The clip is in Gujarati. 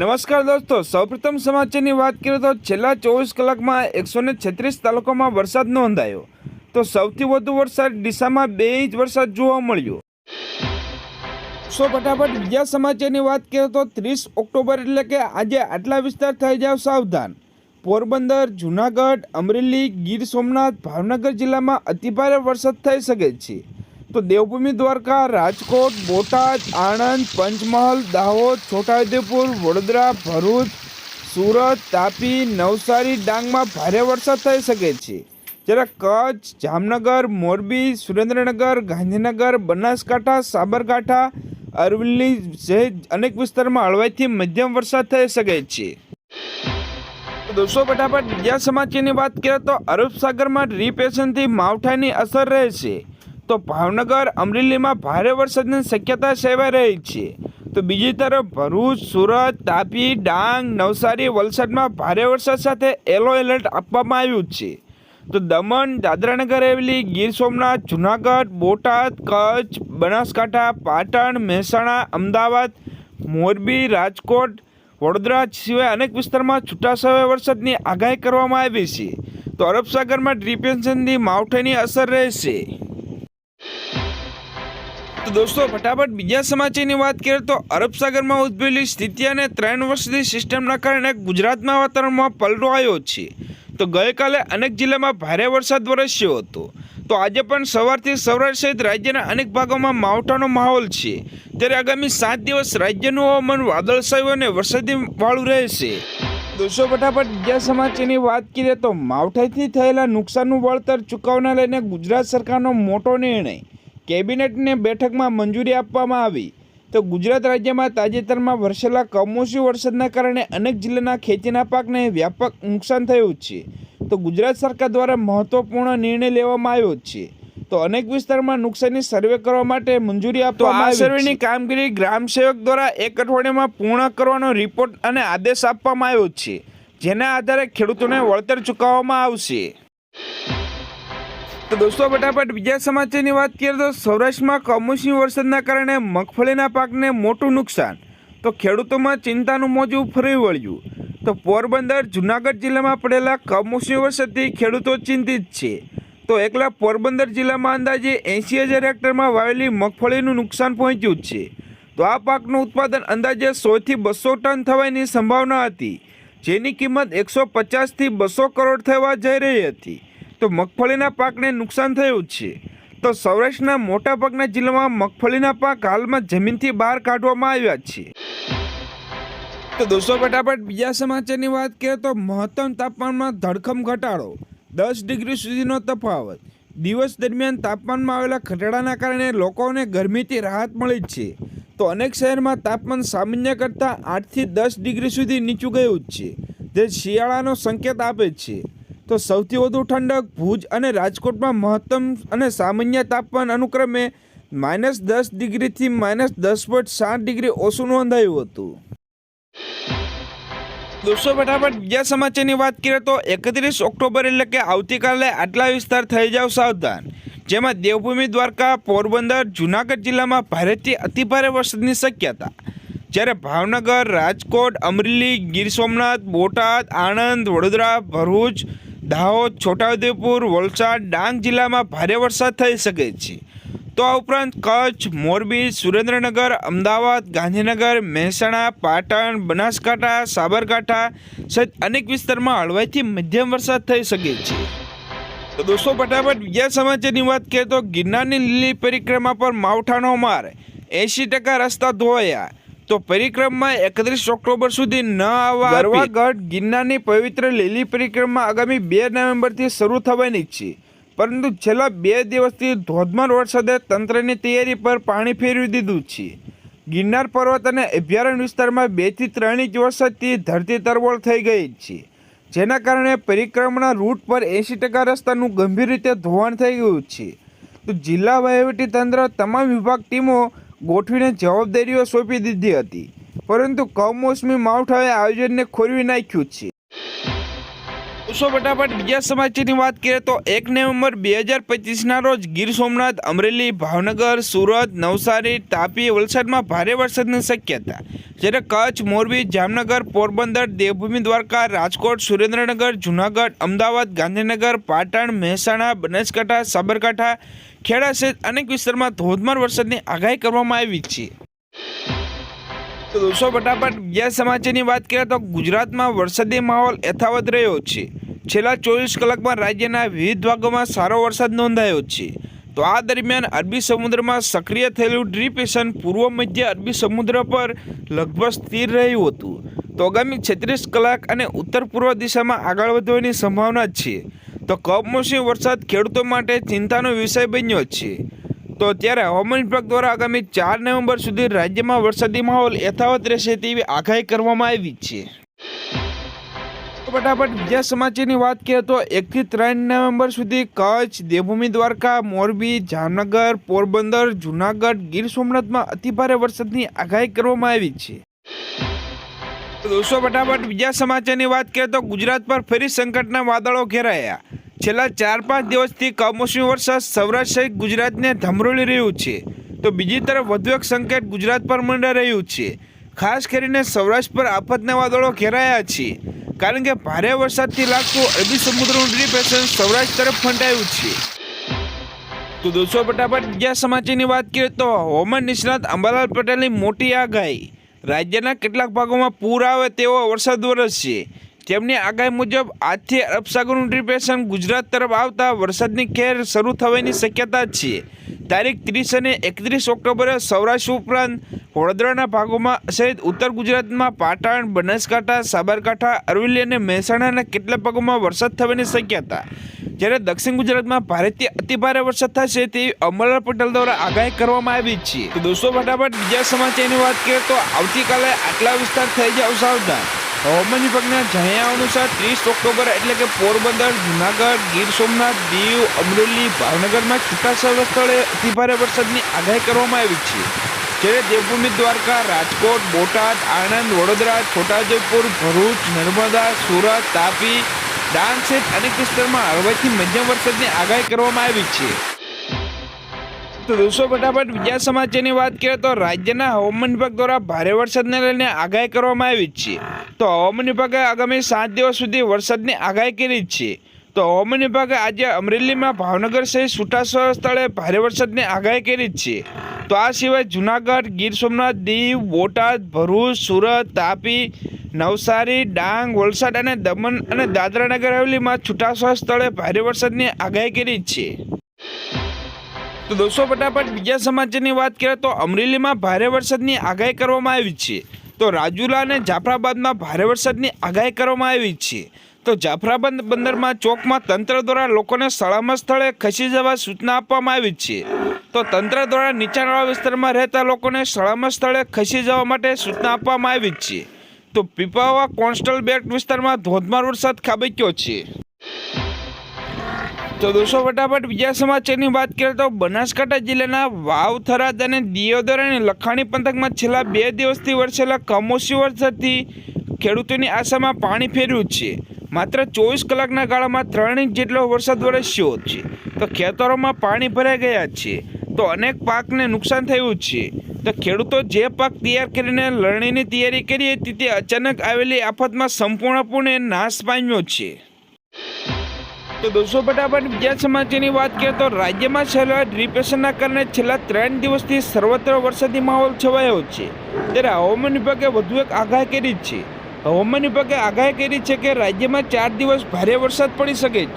નમસ્કાર દોસ્તો, સૌપ્રથમ સમાચારની વાત કરીએ તો છેલ્લા ચોવીસ કલાકમાં એકસો ને છત્રીસ તાલુકામાં વરસાદ નોંધાયો. તો સૌથી વધુ વરસાદ ડીસામાં બે ઇંચ વરસાદ જોવા મળ્યો. સો ફટાફટ બીજા સમાચારની વાત કરીએ તો ત્રીસ ઓક્ટોબર એટલે કે આજે આટલા વિસ્તાર થઈ જાવ સાવધાન. પોરબંદર, જુનાગઢ, અમરેલી, ગીર સોમનાથ, ભાવનગર જિલ્લામાં અતિભારે વરસાદ થઈ શકે છે. તો દેવભૂમિ દ્વારકા, રાજકોટ, બોટાદ, આણંદ, પંચમહાલ, દાહોદ, છોટાઉદેપુર, વડોદરા, ભરૂચ, સુરત, તાપી, નવસારી, ડાંગમાં ભારે વરસાદ થઈ શકે છે. જ્યારે કચ્છ, જામનગર, મોરબી, સુરેન્દ્રનગર, ગાંધીનગર, બનાસકાંઠા, સાબરકાંઠા, અરવલ્લી સહિત અનેક વિસ્તારમાં હળવાઈથી મધ્યમ વરસાદ થઈ શકે છે. દોસ્તો, ફટાફટ બીજા સમાચારની વાત કરીએ તો અરબ સાગરમાં રિપેશનથી માવઠાની અસર રહેશે તો ભાવનગર અમરેલીમાં ભારે વરસાદની શક્યતા સેવાઈ રહી છે. તો બીજી તરફ ભરૂચ, સુરત, તાપી, ડાંગ, નવસારી વલસાડમાં ભારે વરસાદ સાથે યલો એલર્ટ આપવામાં આવ્યું છે. તો દમણ, દાદરાનગર હવેલી, ગીર સોમનાથ, જુનાગઢ, બોટાદ, કચ્છ, બનાસકાંઠા, પાટણ, મહેસાણા, અમદાવાદ, મોરબી, રાજકોટ, વડોદરા સિવાય અનેક વિસ્તારમાં છૂટાછવાયા વરસાદની આગાહી કરવામાં આવી છે. તો અરબ સાગરમાં ડિપ્રેશનની માવઠાની અસર રહેશે. તો દોસ્તો, ફટાફટ બીજા સમાચારની વાત કરીએ તો અરબ સાગરમાં ઉદ્ભવેલી સ્થિતિ અને ત્રણ વર્ષની સિસ્ટમના કારણે ગુજરાતના વાતાવરણમાં પલટો આવ્યો છે. તો ગઈકાલે અનેક જિલ્લામાં ભારે વરસાદ વરસ્યો હતો. તો આજે પણ સવારથી સૌરાષ્ટ્ર સહિત રાજ્યના અનેક ભાગોમાં માવઠાનો માહોલ છે. ત્યારે આગામી સાત દિવસ રાજ્યનું હવામાન વાદળછાયું અને વરસાદી વાળું રહેશે. દોસ્તો, ફટાફટ બીજા સમાચારની વાત કરીએ તો માવઠાથી થયેલા નુકસાનનું વળતર ચૂકવવાને લઈને ગુજરાત સરકારનો મોટો નિર્ણય. કેબિનેટને બેઠકમાં મંજૂરી આપવામાં આવી. તો ગુજરાત રાજ્યમાં તાજેતરમાં વરસેલા કમોસમી વરસાદના કારણે અનેક જિલ્લાના ખેતીના પાકને વ્યાપક નુકસાન થયું છે. તો ગુજરાત સરકાર દ્વારા મહત્વપૂર્ણ નિર્ણય લેવામાં આવ્યો છે. તો અનેક વિસ્તારમાં નુકસાનની સર્વે કરવા માટે મંજૂરી આપવામાં આવી સર્વેની કામગીરી ગ્રામ સેવક દ્વારા એક અઠવાડિયામાં પૂર્ણ કરવાનો રિપોર્ટ અને આદેશ આપવામાં આવ્યો છે જેના આધારે ખેડૂતોને વળતર ચૂકવવામાં આવશે. તો દોસ્તો, ફટાફટ બીજા સમાચારની વાત કરીએ તો સૌરાષ્ટ્રમાં કમોસમી વરસાદના કારણે મગફળીના પાકને મોટું નુકસાન. તો ખેડૂતોમાં ચિંતાનું મોજું ફરી વળ્યું. તો પોરબંદર, જુનાગઢ જિલ્લામાં પડેલા કમોસમી વરસાદથી ખેડૂતો ચિંતિત છે. તો એકલા પોરબંદર જિલ્લામાં અંદાજે એંસી હજાર હેક્ટરમાં વાવેલી મગફળીનું નુકસાન પહોંચ્યું છે. તો આ પાકનું ઉત્પાદન અંદાજે સોથી બસો ટન થવાની સંભાવના હતી, જેની કિંમત એકસો પચાસથી બસો કરોડ થવા જઈ રહી હતી. તો મગફળીના પાકને નુકસાન થયું છે. તો સૌરાષ્ટ્રના મોટાભાગના જિલ્લામાં મગફળીના પાક હાલમાં જમીનથી બહાર કાઢવામાં આવ્યા છે. તો દોસ્તો, ફટાફટ બીજા સમાચારની વાત કરીએ તો મહત્તમ તાપમાનમાં ધડખમ ઘટાડો, દસ ડિગ્રી સુધીનો તફાવત. દિવસ દરમિયાન તાપમાનમાં આવેલા ઘટાડાના કારણે લોકોને ગરમીથી રાહત મળી છે. તો અનેક શહેરમાં તાપમાન સામાન્ય કરતાં આઠથી દસ ડિગ્રી સુધી નીચું ગયું છે. જે શિયાળાનો સંકેત આપે છે. તો સૌથી વધુ ઠંડક ભુજ અને રાજકોટમાં મહત્તમ અને સામાન્ય તાપમાન અનુક્રમે માઇનસ દસ ડિગ્રીથી માઇનસ દસ પોઈન્ટ સાત ડિગ્રી ઓછું નોંધાયું હતું. દોસ્તો, ફટાફટ બીજા સમાચારની વાત કરીએ તો એકત્રીસ ઓક્ટોબર એટલે કે આવતીકાલે આટલા વિસ્તાર થઈ જાવ સાવધાન, જેમાં દેવભૂમિ દ્વારકા, પોરબંદર, જુનાગઢ જિલ્લામાં ભારેથી અતિભારે વરસાદની શક્યતા. જ્યારે ભાવનગર, રાજકોટ, અમરેલી, ગીર સોમનાથ, બોટાદ, આણંદ, વડોદરા, ભરૂચ દાહોદ, છોટાઉદેપુર, વલસાડ, ડાંગ જિલ્લામાં ભારે વરસાદ થઈ શકે છે. તો આ ઉપરાંત કચ્છ, મોરબી, સુરેન્દ્રનગર, અમદાવાદ, ગાંધીનગર, મહેસાણા, પાટણ, બનાસકાંઠા, સાબરકાંઠા સહિત અનેક વિસ્તારમાં હળવાથી મધ્યમ વરસાદ થઈ શકે છે. તો દોસ્તો, ફટાફટ બીજા સમાચારની વાત કરીએ તો ગિરનારની લીલી પરિક્રમા પર માવઠાનો માર. એંશી ટકા રસ્તા ધોવાયા. તો પરિક્રમા એકત્રીસ ઓક્ટોબર સુધી ન આવવા ગરવાગઢ ગિરનારની પવિત્ર લીલી પરિક્રમા આગામી બે નવેમ્બરથી શરૂ થવાની છે. પરંતુ છેલ્લા બે દિવસથી ધોધમાર વરસાદે તંત્રની તૈયારી પર પાણી ફેરવી દીધું છે. ગિરનાર પર્વત અને અભયારણ્ય વિસ્તારમાં બેથી ત્રણ ઇંચ વરસાદથી ધરતી તરવોળ થઈ ગઈ છે. જેના કારણે પરિક્રમાના રૂટ પર એંશી ટકા રસ્તાનું ગંભીર રીતે ધોવાણ થઈ ગયું છે. તો જિલ્લા વહીવટી તંત્ર તમામ વિભાગ ટીમો ગોઠવીને જવાબદારીઓ સોંપી દીધી હતી. પરંતુ કમોસમી માવઠાએ આયોજનને ખોરવી નાખ્યું છે. સો ફટાફટ બીજા સમાચારની વાત કરીએ તો એક નવેમ્બર બે હજાર પચીસના રોજ ગીર સોમનાથ, અમરેલી, ભાવનગર, સુરત, નવસારી, તાપી વલસાડમાં ભારે વરસાદની શક્યતા. જ્યારે કચ્છ, મોરબી, જામનગર, પોરબંદર, દેવભૂમિ, દ્વારકા, રાજકોટ, સુરેન્દ્રનગર, જૂનાગઢ, અમદાવાદ, ગાંધીનગર, પાટણ, મહેસાણા, બનાસકાંઠા, સાબરકાંઠા, ખેડા સહિત અનેક વિસ્તારમાં ધોધમાર વરસાદની આગાહી કરવામાં આવી છે. તો દોસ્તો, ફટાફટ બીજા સમાચારની વાત કરીએ તો ગુજરાતમાં વરસાદી માહોલ યથાવત રહ્યો છે. છેલ્લા ચોવીસ કલાકમાં રાજ્યના વિવિધ ભાગોમાં સારો વરસાદ નોંધાયો છે. તો આ દરમિયાન અરબી સમુદ્રમાં સક્રિય થયેલું ડિપ્રેશન પૂર્વ મધ્ય અરબી સમુદ્ર પર લગભગ સ્થિર રહ્યું હતું. તો આગામી છત્રીસ કલાક અને ઉત્તર પૂર્વ દિશામાં આગળ વધવાની સંભાવના છે. તો કમોસમી વરસાદ ખેડૂતો માટે ચિંતાનો વિષય બન્યો છે. તો ત્યારે હવામાન વિભાગ દ્વારા આગામી ચાર નવેમ્બર સુધી રાજ્યમાં વરસાદી માહોલ યથાવત રહેશે તેવી આગાહી કરવામાં આવી છે. ફટાફટ બીજા સમાચારની વાત કરીએ તો એકથી ત્રણ નવેમ્બર સુધી કચ્છ, દેવભૂમિ, દ્વારકા, મોરબી, જામનગર, પોરબંદર, જૂનાગઢ, ગીર સોમનાથમાં અતિભારે વરસાદની આગાહી કરવામાં આવી છે. દોસ્તો, ફટાફટ બીજા સમાચારની વાત કરીએ તો ગુજરાત પર ફરી સંકટના વાદળો ઘેરાયા. છેલ્લા ચાર પાંચ દિવસથી કમોસમી વરસાદ સૌરાષ્ટ્ર સહિત ગુજરાતને ધમરોળી રહ્યું છે. તો બીજી તરફ વધુ એક સંકેત ગુજરાત પર મંડાઈ રહ્યું છે. ખાસ કરીને સૌરાષ્ટ્ર પર આફતના વાદળો ઘેરાયા છે. કારણ કે ભારે વરસાદથી લાગતું અરબી સમુદ્રનું ડિપ્રેશન સૌરાષ્ટ્ર તરફ ફંટાયું છે. તો દોસ્તો, ફટાફટ બીજા સમાચારની વાત કરીએ તો હવામાન નિષ્ણાત અંબાલાલ પટેલની મોટી આગાહી. રાજ્યના કેટલાક ભાગોમાં પૂર આવે તેવો વરસાદ વરસશે તેમની આગાહી મુજબ આજથી અરબસાગરનું ડિપ્રેશન ગુજરાત તરફ આવતા વરસાદની ખેર શરૂ થવાની શક્યતા છે. તારીખ ત્રીસ અને એકત્રીસ ઓક્ટોબરે સૌરાષ્ટ્ર ઉપરાંત વડોદરાના ભાગોમાં સહિત ઉત્તર ગુજરાતમાં પાટણ, બનાસકાંઠા, સાબરકાંઠા, અરવલ્લી અને મહેસાણાના કેટલાક ભાગોમાં વરસાદ થવાની શક્યતા. જ્યારે દક્ષિણ ગુજરાતમાં ભારેથી અતિભારે વરસાદ થશે તેવી અમરલાલ પટેલ દ્વારા આગાહી કરવામાં આવી છે. તો દોસ્તો, ફટાફટ બીજા સમાચારની વાત કરીએ તો આવતીકાલે આટલા વિસ્તાર થઈ જાવ સાવધાન. હવામાન વિભાગના જણાવ્યા અનુસાર ત્રીસ ઓક્ટોબર એટલે કે પોરબંદર, જુનાગઢ, ગીર સોમનાથ, દીવ, અમરેલી, ભાવનગરમાં છૂટાછવાયા સ્થળે અતિભારે વરસાદની આગાહી કરવામાં આવી છે. જ્યારે દેવભૂમિ, દ્વારકા, રાજકોટ, બોટાદ, આણંદ, વડોદરા, છોટાઉદેપુર, ભરૂચ, નર્મદા, સુરત, તાપી, ડાંગ સહિત અનેક વિસ્તારમાં હળવાથી મધ્યમ વરસાદની આગાહી કરવામાં આવી છે. તો દોસ્તો ફટાફટ બીજા સમાચારની વાત કરીએ તો રાજ્યના હવામાન વિભાગ દ્વારા ભારે વરસાદને લઈને આગાહી કરવામાં આવી છે. તો હવામાન વિભાગે આગામી સાત દિવસ સુધી વરસાદની આગાહી કરી છે. તો હવામાન વિભાગે આજે અમરેલીમાં ભાવનગર સહિત છૂટાછવાયા સ્થળે ભારે વરસાદની આગાહી કરી છે. તો આ સિવાય જુનાગઢ, ગીર સોમનાથ, દીવ, બોટાદ, ભરૂચ, સુરત, તાપી, નવસારી, ડાંગ, વલસાડ અને દમણ અને દાદરા નગર હવેલીમાં છૂટાછવાયા સ્થળે ભારે વરસાદની આગાહી કરી છે. તો દોસ્તો, ફટાફટ બીજા સમાચારની વાત કરીએ તો અમરેલીમાં ભારે વરસાદની આગાહી કરવામાં આવી છે. તો રાજુલા અને જાફરાબાદમાં ભારે વરસાદની આગાહી કરવામાં આવી છે. તો જાફરાબાદ બંદરમાં ચોકમાં તંત્ર દ્વારા લોકોને સલામત સ્થળે ખસી જવા સૂચના આપવામાં આવી છે. તો તંત્ર દ્વારા નીચાણવાળા વિસ્તારમાં રહેતા લોકોને સલામત સ્થળે ખસી જવા માટે સૂચના આપવામાં આવી છે. તો પીપાવા કોન્સ્ટલ બેટ વિસ્તારમાં ધોધમાર વરસાદ ખાબક્યો છે. તો દોસ્તો, ફટાફટ બીજા સમાચારની વાત કરીએ તો બનાસકાંઠા જિલ્લાના વાવ થરાદ અને દિયોદર અને લખાણી પંથકમાં છેલ્લા બે દિવસથી વરસેલા કમોસમી વરસાદથી ખેડૂતોની આશામાં પાણી ફેર્યું છે. માત્ર ચોવીસ કલાકના ગાળામાં ત્રણ ઇંચ જેટલો વરસાદ વરસ્યો છે. તો ખેતરોમાં પાણી ભરાઈ ગયા છે. તો અનેક પાકને નુકસાન થયું છે. તો ખેડૂતો જે પાક તૈયાર કરીને લણણીની તૈયારી કરી હતી તે અચાનક આવેલી આફતમાં સંપૂર્ણપણે નાશ પામ્યો છે. તો દોસ્તો ફટાફટ બીજા સમાચારની વાત કરીએ તો રાજ્યમાં છેલ્લા ડિપ્રેશનના કારણે છેલ્લા ત્રણ દિવસથી સર્વત્ર વરસાદી માહોલ છવાયો છે. ત્યારે હવામાન વિભાગે વધુ એક આગાહી કરી છે. હવામાન વિભાગે આગાહી કરી છે કે રાજ્યમાં ચાર દિવસ ભારે વરસાદ પડી શકે છે.